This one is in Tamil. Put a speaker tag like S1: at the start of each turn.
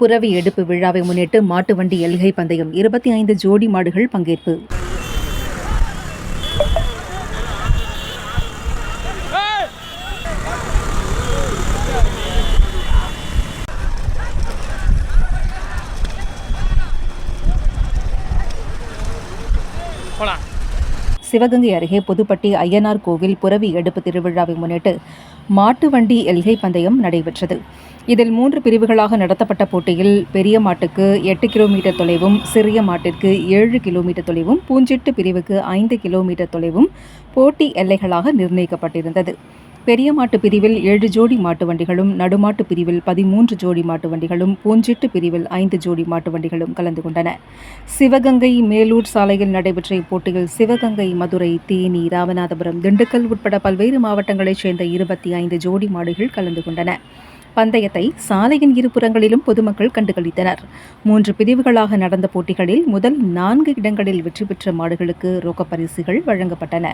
S1: புறவி எடுப்பு விழாவை முன்னிட்டு மாட்டு வண்டி எல்கை பந்தயம். இருபத்தி ஐந்து ஜோடி மாடுகள் பங்கேற்பு.
S2: போலாம்.
S1: சிவகங்கை அருகே புதுப்பட்டி ஐயனார் கோவில் புறவி எடுப்பு திருவிழாவை முன்னிட்டு மாட்டு வண்டி எல்கை பந்தயம் நடைபெற்றது. இதில் மூன்று பிரிவுகளாக நடத்தப்பட்ட போட்டியில் பெரிய மாட்டுக்கு எட்டு கிலோமீட்டர் தொலைவும் சிறிய மாட்டிற்கு ஏழு கிலோமீட்டர் தொலைவும் பூஞ்சிட்டு பிரிவுக்கு ஐந்து கிலோமீட்டர் தொலைவும் போட்டி எல்லைகளாக நிர்ணயிக்கப்பட்டிருந்தது. பெரிய மாட்டு பிரிவில் ஏழு ஜோடி மாட்டு வண்டிகளும் நடுமாட்டு பிரிவில் பதிமூன்று ஜோடி மாட்டு வண்டிகளும் பூஞ்சிட்டு பிரிவில் ஐந்து ஜோடி மாட்டு வண்டிகளும் கலந்து கொண்டன. சிவகங்கை மேலூர் சாலையில் நடைபெற்ற இப்போட்டியில் சிவகங்கை மதுரை தேனி ராமநாதபுரம் திண்டுக்கல் உட்பட பல்வேறு மாவட்டங்களைச் சேர்ந்த இருபத்தி ஐந்து ஜோடி மாடுகள் கலந்து கொண்டன. பந்தயத்தை சாலையின் இருபுறங்களிலும் பொதுமக்கள் கண்டுகளித்தனர். மூன்று பிரிவுகளாக நடந்த போட்டிகளில் முதல் நான்கு இடங்களில் வெற்றி பெற்ற மாடுகளுக்கு ரொக்கப் பரிசுகள் வழங்கப்பட்டன.